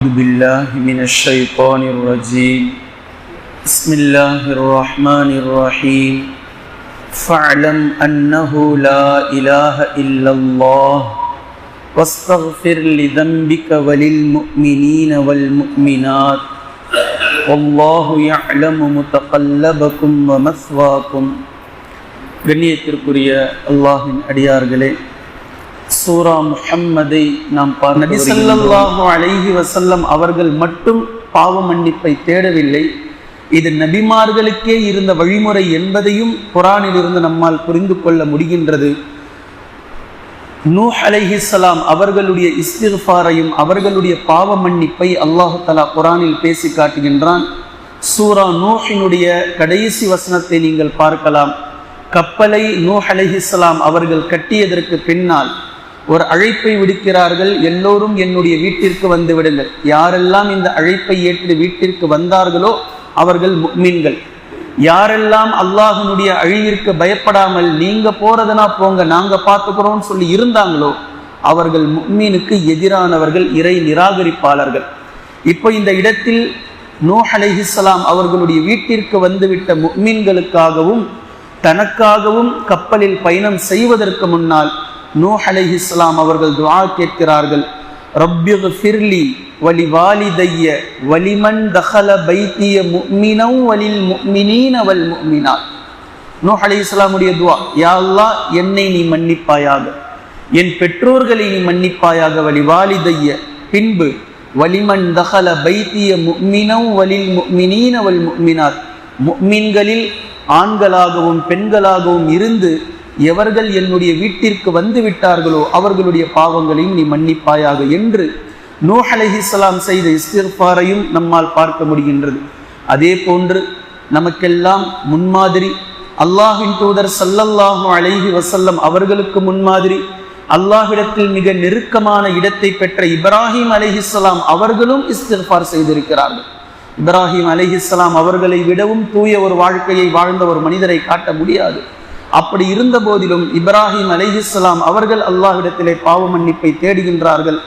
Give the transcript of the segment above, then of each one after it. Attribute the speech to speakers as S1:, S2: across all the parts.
S1: أعوذ بالله من الشيطان الرجيم بسم الله الرحمن الرحيم فاعلم أنه لا إله إلا الله واستغفر لذنبك وللمؤمنين والمؤمنات والله يعلم متقلبكم ومثواكم கண்ணியத்திற்குரிய அல்லாஹின் அடியார்களே சூரா முஹம்மதை நாம் நபி ஸல்லல்லாஹு அலைஹி வஸல்லம் அவர்கள் மட்டும் பாவ மன்னிப்பை தேடவில்லை. இது நபிமார்களுக்கே இருந்த வழிமுறை என்பதையும் குரானில் இருந்து நம்மால் புரிந்து கொள்ள முடிகின்றது. நூஹ் அலைஹிஸ்ஸலாம் அவர்களுடைய இஸ்திஃபாரையும் அவர்களுடைய பாவ மன்னிப்பை அல்லாஹு தலா குரானில் பேசி காட்டுகின்றான். சூரா நூஹினுடைய கடைசி வசனத்தை நீங்கள் பார்க்கலாம். கப்பலை நூஹ் அலைஹிஸ்ஸலாம் அவர்கள் கட்டியதற்கு பின்னால் ஒரு அழைப்பை விடுக்கிறார்கள் எல்லோரும் என்னுடைய வீட்டிற்கு வந்து விடுங்கள். யாரெல்லாம் இந்த அழைப்பை ஏற்று வீட்டிற்கு வந்தார்களோ அவர்கள் முக்மீன்கள். யாரெல்லாம் அல்லாஹனுடைய அழிவிற்கு பயப்படாமல் நீங்க போறதுனா போங்க நாங்க பார்த்துக்கிறோம்னு சொல்லி இருந்தாங்களோ அவர்கள் முக்மீனுக்கு எதிரானவர்கள் இறை நிராகரிப்பாளர்கள். இப்போ இந்த இடத்தில் நூஹ் அலைஹிஸ்லாம் அவர்களுடைய வீட்டிற்கு வந்துவிட்ட முக்மீன்களுக்காகவும் தனக்காகவும் கப்பலில் பயணம் செய்வதற்கு முன்னால் நூ அலை இஸ்லாம் அவர்கள் துவா கேட்கிறார்கள். ரப்பிக் ஃபிர்லி வலி வாலிதைய வலிமன் தஹல பைத்திய முக்மினவ் வலில் முக்மினீன வல் முக்மினாத் நூ அலை இஸ்லாமுடைய துவா அல்லாஹ் என்னை நீ மன்னிப்பாயாக என் பெற்றோர்களை நீ மன்னிப்பாயாக வலி வாலிதைய பின்பு வலிமன் தஹல பைத்திய முக்மினவ் வலில் முக்மினீன வல் முக்மினார் முக்மின்களில் ஆண்களாகவும் பெண்களாகவும் இருந்து எவர்கள் என்னுடைய வீட்டிற்கு வந்து விட்டார்களோ அவர்களுடைய பாவங்களையும் நீ மன்னிப்பாயாக என்று நூஹ் அலஹிஸ்லாம் செய்த இஸ்திர்பாரையும் நம்மால் பார்க்க முடிகின்றது. அதே போன்று நமக்கெல்லாம் முன்மாதிரி அல்லாஹின் தூதர் சல்லல்லாஹு அலைஹி வசல்லம் அவர்களுக்கு முன்மாதிரி அல்லாஹ்விடத்தில் மிக நெருக்கமான இடத்தை பெற்ற இப்ராஹிம் அலிஹிஸ்லாம் அவர்களும் இஸ்திர்பார் செய்திருக்கிறார்கள். இப்ராஹிம் அலிஹிஸ்லாம் அவர்களை விடவும் தூய ஒரு வாழ்க்கையை வாழ்ந்த ஒரு மனிதரை காட்ட முடியாது. அப்படி இருந்த போதிலும் இப்ராஹிம் அலிஹிஸ்லாம் அவர்கள் அல்லாஹ்விடத்திலே பாவ மன்னிப்பை தேடுகின்றார்கள்.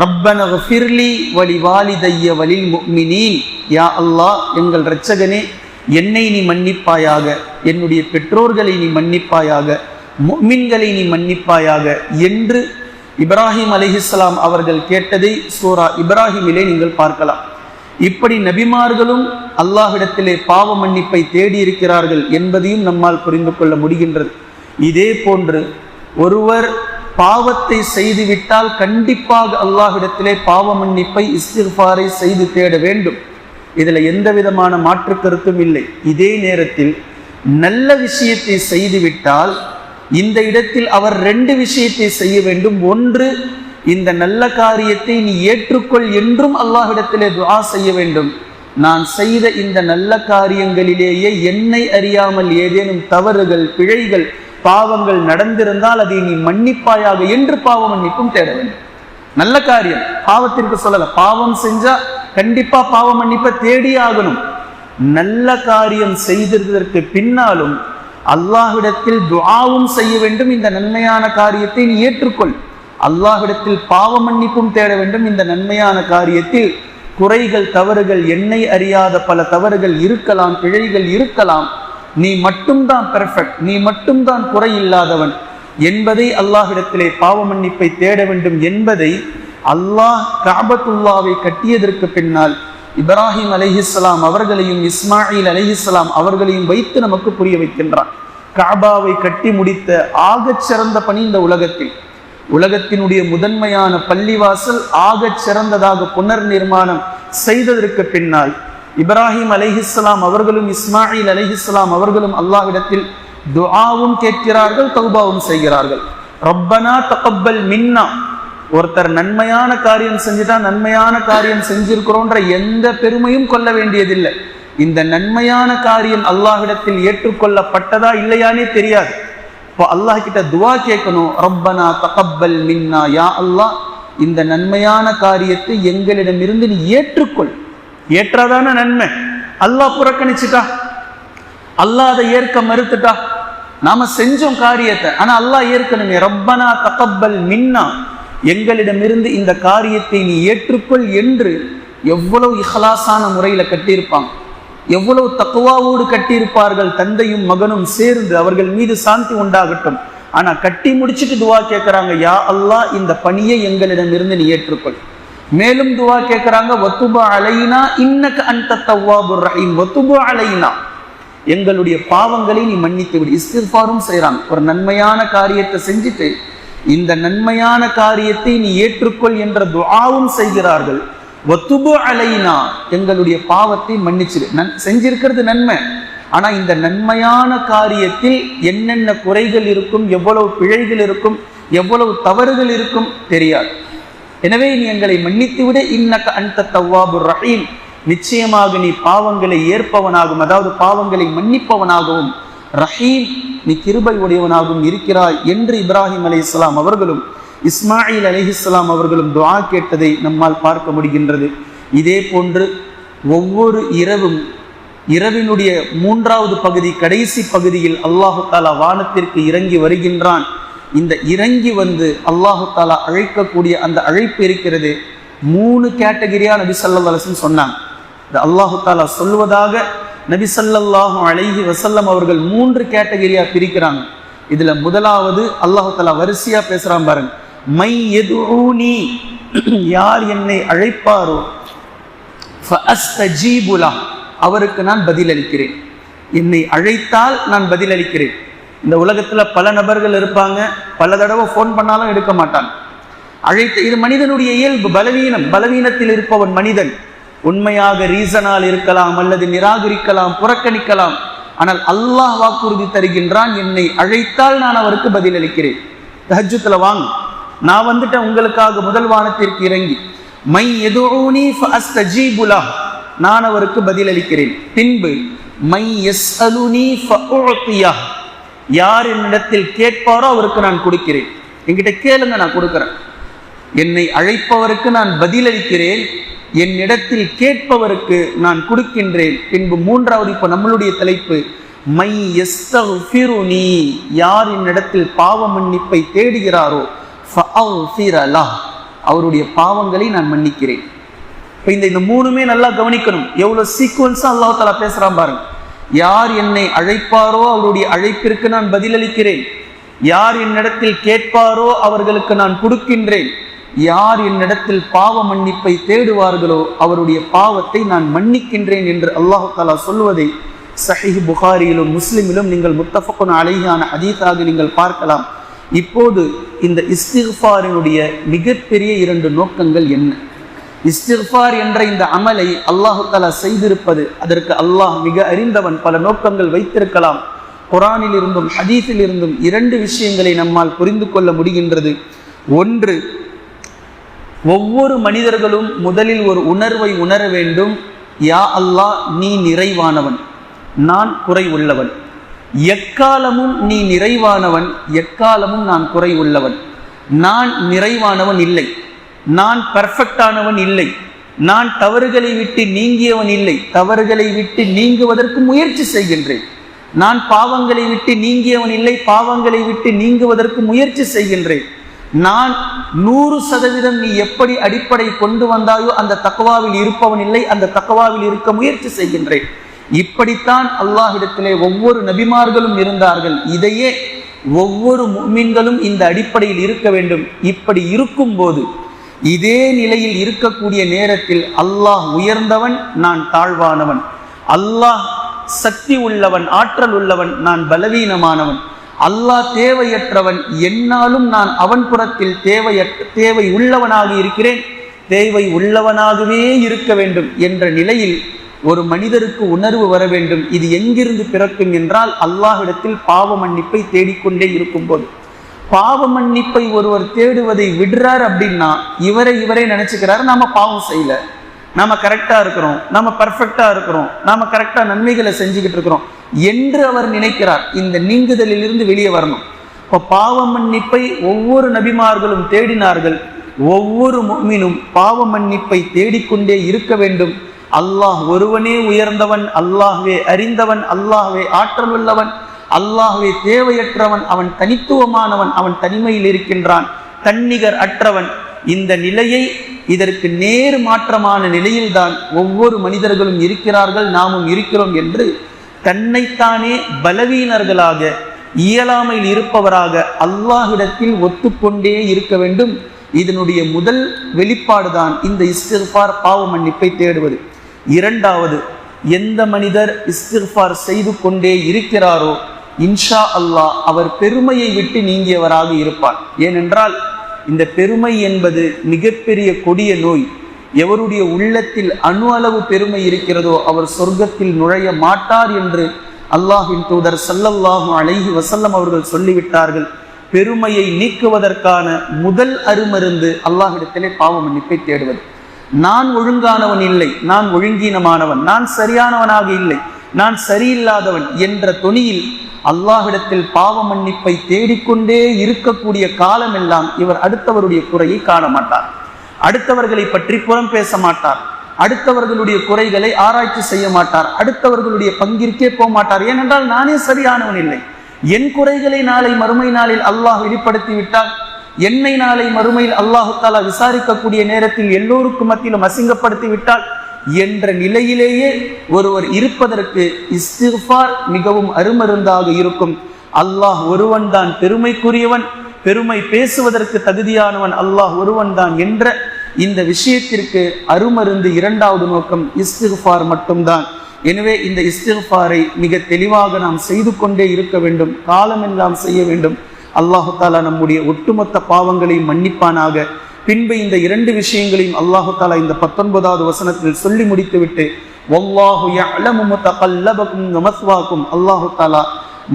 S1: ரப்பன ஃபிர்லி வலி வாலிதைய வலில் முக்மினீன் யா அல்லாஹ் எங்கள் இரட்சகனே என்னை நீ மன்னிப்பாயாக என்னுடைய பெற்றோர்களை நீ மன்னிப்பாயாக முக்மின்களை நீ மன்னிப்பாயாக என்று இப்ராஹிம் அலிஹிஸ்லாம் அவர்கள் கேட்டதை சூரா இப்ராஹிமிலே நீங்கள் பார்க்கலாம். இப்படி நபிமார்களும் அல்லாஹிடத்திலே பாவ மன்னிப்பை தேடியிருக்கிறார்கள் என்பதையும் நம்மால் புரிந்து கொள்ள முடிகின்றது. இதே போன்று ஒருவர் பாவத்தை செய்துவிட்டால் கண்டிப்பாக அல்லாஹிடத்திலே பாவ மன்னிப்பை இஸ்திஃபாரை செய்து தேட வேண்டும். இதில் எந்த விதமான மாற்று கருத்தும் இல்லை. இதே நேரத்தில் நல்ல விஷயத்தை செய்துவிட்டால் இந்த இடத்தில் அவர் ரெண்டு விஷயத்தை செய்ய வேண்டும். ஒன்று இந்த நல்ல காரியத்தை நீ ஏற்றுக்கொள் என்றும் அல்லாஹிடத்திலே துவா செய்ய வேண்டும். நான் செய்த இந்த நல்ல காரியங்களிலேயே என்னை அறியாமல் ஏதேனும் தவறுகள் பிழைகள் பாவங்கள் நடந்திருந்தால் அதை நீ மன்னிப்பாயாக என்று பாவ மன்னிப்பும் தேட வேண்டும். நல்ல காரியம். பாவத்திற்கு சொல்லல. பாவம் செஞ்சா கண்டிப்பா பாவ மன்னிப்பை தேடி ஆகணும். நல்ல காரியம் செய்திருந்ததற்கு பின்னாலும் அல்லாஹ்விடத்தில் துவாவும் செய்ய வேண்டும். இந்த நன்மையான காரியத்தை நீ ஏற்றுக்கொள். அல்லாஹ்விடத்தில் பாவ மன்னிப்பும் தேட வேண்டும். இந்த நன்மையான காரியத்தில் குறைகள் தவறுகள் என்னை அறியாத பல தவறுகள் இருக்கலாம் பிழைகள் இருக்கலாம். நீ மட்டும்தான் பெர்ஃபெக்ட் நீ மட்டும்தான் குறை இல்லாதவன் என்பதை அல்லாஹிடத்திலே பாவ மன்னிப்பை தேட வேண்டும் என்பதை அல்லாஹ் காபத்துல்லாவை கட்டியதற்கு பின்னால் இப்ராஹிம் அலிஹிஸ்லாம் அவர்களையும் இஸ்மாயில் அலிஹிஸ்லாம் அவர்களையும் வைத்து நமக்கு புரிய வைக்கின்றான். காபாவை கட்டி முடித்த ஆகச் சிறந்த பணி இந்த உலகத்தில். உலகத்தினுடைய முதன்மையான பள்ளிவாசல் ஆகச் சிறந்ததாக புனர் நிர்மாணம் செய்ததற்கு பின்னால் இப்ராஹிம் அலைஹிஸ்லாம் அவர்களும் இஸ்மாயில் அலைஹிஸ்லாம் அவர்களும் அல்லாஹ்விடத்தில் துஆவும் கேட்கிறார்கள் தௌபாவும் செய்கிறார்கள். ரப்பனா தகப்பல் மின்னா. ஒருத்தர் நன்மையான காரியம் செஞ்சுட்டா நன்மையான காரியம் செஞ்சிருக்கிறோன்ற எந்த பெருமையும் கொள்ள வேண்டியதில்லை. இந்த நன்மையான காரியம் அல்லாஹ்விடத்தில் ஏற்றுக்கொள்ளப்பட்டதா இல்லையானே தெரியாது. இப்போ அல்லாஹ் கிட்ட துவா கேட்கணும். ரப்பனா தகப்பல் மின்னா யா அல்லாஹ் இந்த நன்மையான காரியத்தை எங்களிடமிருந்து நீ ஏற்றுக்கொள். ஏற்றாதான நன்மை. அல்லாஹ் புறக்கணிச்சுட்டா. அல்லாஹ் அதை ஏற்க மறுத்துட்டா. நாம செஞ்சோம் காரியத்தை. ஆனா அல்லாஹ் ஏற்கனவே ரப்பனா தகப்பல் மின்னா எங்களிடமிருந்து இந்த காரியத்தை நீ ஏற்றுக்கொள் என்று எவ்வளவு இஹலாசான முறையில கட்டியிருப்பாங்க. எவ்வளவு தக்குவாவோடு கட்டியிருப்பார்கள் தந்தையும் மகனும் சேர்ந்து அவர்கள் மீது சாந்தி உண்டாகட்டும். ஆனா கட்டி முடிச்சுட்டு துவா கேட்கிறாங்க யா அல்லாஹ் இந்த பணியை எங்களிடம் இருந்து நீ ஏற்றுக்கொள். மேலும் துவா கேட்கிறாங்க வத்துபா அலைனா இன்னக்கு அந்த தவ்வாபுர் ரஹீம் வத்துபா அலைனா. எங்களுடைய பாவங்களை நீ மன்னித்து விடு. இஸ்திஃபாரும் செய்றாங்க. ஒரு நன்மையான காரியத்தை செஞ்சுட்டு இந்த நன்மையான காரியத்தை நீ ஏற்றுக்கொள் என்ற துவாவும் செய்கிறார்கள். ஒத்துபு அலைனா எங்களுடைய பாவத்தை மன்னிச்சிரு. நன் செஞ்சிருக்கிறது நன்மை. ஆனா இந்த நன்மையான காரியத்தில் என்னென்ன குறைகள் இருக்கும் எவ்வளவு பிழைகள் இருக்கும் எவ்வளவு தவறுகள் இருக்கும் தெரியாது. எனவே நீ எங்களை மன்னித்து விட இன்னக்க அந்த தவ்வாபுர் ரஹீம். நிச்சயமாக நீ பாவங்களை ஏற்பவனாகவும் அதாவது பாவங்களை மன்னிப்பவனாகவும் ரஹீம் நீ கிருபை உடையவனாகவும் இருக்கிறாய் என்று இப்ராஹிம் அலி இஸ்லாம் அவர்களும் இஸ்மாயில் அலிஹிஸ்லாம் அவர்களும் துவா கேட்டதை நம்மால் பார்க்க முடிகின்றது. இதே போன்று ஒவ்வொரு இரவும் இரவினுடைய மூன்றாவது பகுதி கடைசி பகுதியில் அல்லாஹு தாலா வானத்திற்கு இறங்கி வருகின்றான். இந்த இறங்கி வந்து அல்லாஹு தாலா அழைக்கக்கூடிய அந்த அழைப்பு இருக்கிறது. மூணு கேட்டகரியா நபி ஸல்லல்லாஹு சொன்னாங்க. இந்த அல்லாஹு தாலா சொல்வதாக நபி ஸல்லல்லாஹு அழகி வசல்லம் அவர்கள் மூன்று கேட்டகரியா பிரிக்கிறாங்க. இதுல முதலாவது அல்லாஹு தாலா வரிசையா பேசுறான் பாருங்க. மை எதுனி யார் என்னை அழைப்பாரோ? ஃபஅஸ்தஜீபு அவருக்கு நான் பதிலளிக்கிறேன். என்னை அழைத்தால் நான் பதிலளிக்கிறேன். இந்த உலகத்தில் பல நபர்கள் இருப்பாங்க. பல தடவை ஃபோன் பண்ணாலும் எடுக்க மாட்டாங்க. அழைத்த இது மனிதனுடைய இயல்பு பலவீனம். பலவீனத்தில் இருப்பவன் மனிதன். உண்மையாக ரீசனால் இருக்கலாம் அல்லது நிராகரிக்கலாம் புறக்கணிக்கலாம். ஆனால் அல்லாஹ் வாக்குறுதி தருகின்றான் என்னை அழைத்தால் நான் அவருக்கு பதிலளிக்கிறேன். தஹஜத்தில் வாங்க. நான் வந்துட்டேன் உங்களுக்காக முதல் வானத்திற்கு இறங்கி. மை எதுவுனி ஃபஅஸ்தஜீபு நான் அவருக்கு பதிலளிக்கிறேன். பின்பு மை யஸ்அலுனி ஃபஉத்தியஹ். யார் என்னிடத்தில் கேட்பாரோ அவருக்கு நான் கொடுக்கிறேன். என்கிட்ட கேளுங்க நான் கொடுக்குறேன். என்னை அழைப்பவருக்கு நான் பதிலளிக்கிறேன். என்னிடத்தில் கேட்பவருக்கு நான் கொடுக்கின்றேன். பின்பு மூன்றாவது இப்போ நம்மளுடைய தலைப்பு மை எஸ்தஃபிருனி யார் என்னிடத்தில் பாவ மன்னிப்பை தேடுகிறாரோ அவருடைய பாவங்களை நான் மன்னிக்கிறேன். இப்போ இந்த இந்த மூணுமே நல்லா கவனிக்கணும். எவ்வளோ சீக்குவன்ஸாக அல்லாஹ் தலா பேசுகிறான் பாருங்க. யார் என்னை அழைப்பாரோ அவருடைய அழைப்பிற்கு நான் பதிலளிக்கிறேன். யார் என்னிடத்தில் கேட்பாரோ அவர்களுக்கு நான் கொடுக்கின்றேன். யார் என்னிடத்தில் பாவ மன்னிப்பை தேடுவார்களோ அவருடைய பாவத்தை நான் மன்னிக்கின்றேன் என்று அல்லாஹு தாலா சொல்வதை சஹீஹ் புகாரியிலும் முஸ்லிமிலும் நீங்கள் முத்தஃபக்குன் அழகியான அதீதாக நீங்கள் பார்க்கலாம். இப்போது இந்த இஸ்திஃபாரினுடைய மிகப்பெரிய இரண்டு நோக்கங்கள் என்ன? இஸ்திஃபார் என்ற இந்த அமலை அல்லாஹு தஆலா செய்திருப்பது அதற்கு அல்லாஹ் மிக அறிந்தவன். பல நோக்கங்கள் வைத்திருக்கலாம். குரானில் இருந்தும் ஹதீஸில் இருந்தும் இரண்டு விஷயங்களை நம்மால் புரிந்து கொள்ள முடிகின்றது. ஒன்று ஒவ்வொரு மனிதர்களும் முதலில் ஒரு உணர்வை உணர வேண்டும். யா அல்லாஹ் நீ நிறைவானவன். நான் குறை உள்ளவன். எக்காலமும் நீ நிறைவானவன் எக்காலமும் நான் குறை உள்ளவன் நான் நிறைவானவன் இல்லை. நான் பர்ஃபெக்டானவன் இல்லை. நான் தவறுகளை விட்டு நீங்கியவன் இல்லை. தவறுகளை விட்டு நீங்குவதற்கு முயற்சி செய்கின்றேன். நான் பாவங்களை விட்டு நீங்கியவன் இல்லை. பாவங்களை விட்டு நீங்குவதற்கு முயற்சி செய்கின்றேன். நான் நூறு சதவீதம் நீ எப்படி அடிப்படை கொண்டு வந்தாயோ அந்த தக்கவாவில் இருப்பவன் இல்லை. அந்த தக்கவாவில் இருக்க முயற்சி செய்கின்றேன். இப்படித்தான் அல்லாஹிடத்திலே ஒவ்வொரு நபிமார்களும் இருந்தார்கள். இதையே ஒவ்வொரு முஃமின்களும் இந்த அடிப்படையில் இருக்க வேண்டும். இப்படி இருக்கும் போது இதே நிலையில் இருக்கக்கூடிய நேரத்தில் அல்லாஹ் உயர்ந்தவன் நான் தாழ்வானவன். அல்லாஹ் சக்தி உள்ளவன் ஆற்றல் உள்ளவன் நான் பலவீனமானவன். அல்லாஹ் தேவையற்றவன் என்னாலும் நான் அவன் புறத்தில் தேவையற்ற தேவை உள்ளவனாக இருக்கிறேன். தேவை உள்ளவனாகவே இருக்க வேண்டும் என்ற நிலையில் ஒரு மனிதருக்கு உணர்வு வர வேண்டும். இது எங்கிருந்து பிறக்கும் என்றால் அல்லாஹிடத்தில் பாவ மன்னிப்பை தேடிக்கொண்டே இருக்கும்போது பாவ மன்னிப்பை ஒருவர் தேடுவதை விடுறார் அப்படின்னா இவரை இவரே நினைச்சுக்கிறாரு நாம பாவம் செய்யல. நாம கரெக்டா இருக்கிறோம் நாம பர்ஃபெக்டா இருக்கிறோம் நாம கரெக்டா நன்மைகளை செஞ்சுக்கிட்டு இருக்கிறோம் என்று அவர் நினைக்கிறார். இந்த நீங்குதலில் இருந்து வெளியே வரணும். இப்போ பாவ மன்னிப்பை ஒவ்வொரு நபிமார்களும் தேடினார்கள். ஒவ்வொரு மீனும் பாவ மன்னிப்பை தேடிக்கொண்டே இருக்க வேண்டும். அல்லாஹ் ஒருவனே உயர்ந்தவன் அல்லாஹ்வே அறிந்தவன் அல்லாஹ்வே ஆற்றல் உள்ளவன் அல்லாஹ்வே தேவையற்றவன் அவன் தனித்துவமானவன் அவன் தனிமையில் இருக்கின்றான் தன்னிகர் அற்றவன். இந்த நிலையை இதற்கு நேர் மாற்றமான நிலையில்தான் ஒவ்வொரு மனிதர்களும் இருக்கிறார்கள் நாமும் இருக்கிறோம் என்று தன்னைத்தானே பலவீனர்களாக இயலாமையில் இருப்பவராக அல்லாஹிடத்தில் ஒத்துக்கொண்டே இருக்க வேண்டும். இதனுடைய முதல் வெளிப்பாடுதான் இந்த இஸ்திஃபார் பாவ மன்னிப்பை தேடுவது. இரண்டாவது எந்த மனிதர் இஸ்திஃபார் செய்து கொண்டே இருக்கிறாரோ இன்ஷா அல்லாஹ் அவர் பெருமையை விட்டு நீங்கியவராக இருப்பார். ஏனென்றால் இந்த பெருமை என்பது மிகப்பெரிய கொடிய நோய். எவருடைய உள்ளத்தில் அணு அளவு பெருமை இருக்கிறதோ அவர் சொர்க்கத்தில் நுழைய மாட்டார் என்று அல்லாஹின் தூதர் சல்லல்லாஹு அலைஹி வசல்லம் அவர்கள் சொல்லிவிட்டார்கள். பெருமையை நீக்குவதற்கான முதல் அருமருந்து அல்லாஹிடத்திலே பாவ மன்னிப்பை தேடுவது. நான் ஒழுங்கானவன் இல்லை நான் ஒழுங்கீனமானவன் நான் சரியானவனாக இல்லை நான் சரியில்லாதவன் என்ற தொனியில் அல்லாஹிடத்தில் பாவ மன்னிப்பை தேடிக்கொண்டே இருக்கக்கூடிய காலமெல்லாம் இவர் அடுத்தவருடைய குறையை காண மாட்டார் அடுத்தவர்களை பற்றி புறம் பேச மாட்டார். அடுத்தவர்களுடைய குறைகளை ஆராய்ச்சி செய்ய மாட்டார். அடுத்தவர்களுடைய பங்கிற்கே போக மாட்டார். ஏனென்றால் நானே சரியானவன் இல்லை. என் குறைகளை நாளை மறுமை நாளில் அல்லாஹ் வெளிப்படுத்தி விட்டால் என்னை நாளை மறுமையில் அல்லாஹு தாலா விசாரிக்கக்கூடிய நேரத்தில் எல்லோருக்கும் மத்தியிலும் அசிங்கப்படுத்தி விட்டால் என்ற நிலையிலேயே ஒருவர் இருப்பதற்கு இஸ்திஃபார் மிகவும் அருமருந்தாக இருக்கும். அல்லாஹ் ஒருவன் தான் பெருமைக்குரியவன் பெருமை பேசுவதற்கு தகுதியானவன் அல்லாஹ் ஒருவன் தான் என்ற இந்த விஷயத்திற்கு அருமருந்து இரண்டாவது நோக்கம் இஸ்திஃபார் மட்டும்தான். எனவே இந்த இஸ்திஃபாரை மிக தெளிவாக நாம் செய்து கொண்டே இருக்க வேண்டும் காலமெல்லாம் செய்ய வேண்டும். அல்லாஹு தாலா நம்முடைய ஒட்டுமொத்த பாவங்களையும் மன்னிப்பானாக. பின்பு இந்த இரண்டு விஷயங்களையும் அல்லாஹு தாலா இந்த பத்தொன்பதாவது வசனத்தில் சொல்லி முடித்துவிட்டு வல்லாஹு அல்லாஹு தாலா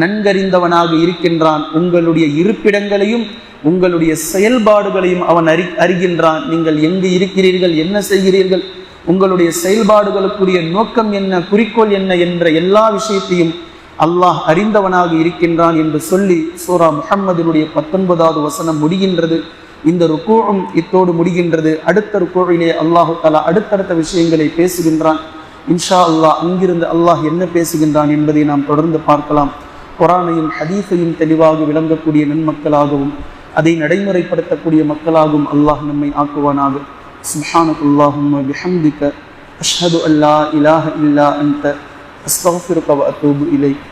S1: நன்கறிந்தவனாக இருக்கின்றான். உங்களுடைய இருப்பிடங்களையும் உங்களுடைய செயல்பாடுகளையும் அவன் அறி அறிகின்றான். நீங்கள் எங்கு இருக்கிறீர்கள் என்ன செய்கிறீர்கள் உங்களுடைய செயல்பாடுகளுக்குரிய நோக்கம் என்ன குறிக்கோள் என்ன என்ற எல்லா விஷயத்தையும் அல்லாஹ் அறிந்தவனாக இருக்கின்றான் என்று சொல்லி சூரா முஹம்மதினுடைய பத்தொன்பதாவது வசனம் முடிகின்றது. இந்த ருக்கோவும் இத்தோடு முடிகின்றது. அடுத்த ருக்கோவிலே அல்லாஹு தலா அடுத்தடுத்த விஷயங்களை பேசுகின்றான். இன்ஷா அல்லாஹ் அங்கிருந்து அல்லாஹ் என்ன பேசுகின்றான் என்பதை நாம் தொடர்ந்து பார்க்கலாம். குரானையும் ஹதீஸையும் தெளிவாக விளங்கக்கூடிய நன்மக்களாகவும் அதை நடைமுறைப்படுத்தக்கூடிய மக்களாகவும் அல்லாஹ் நம்மை ஆக்குவானாக. சுப்ஹானக் அல்லாஹும் அஷ்ஹது அல்லா இலாஹ இல்லா அன்த. அஸ்தஃபிருக அத்தூபு இலைக்.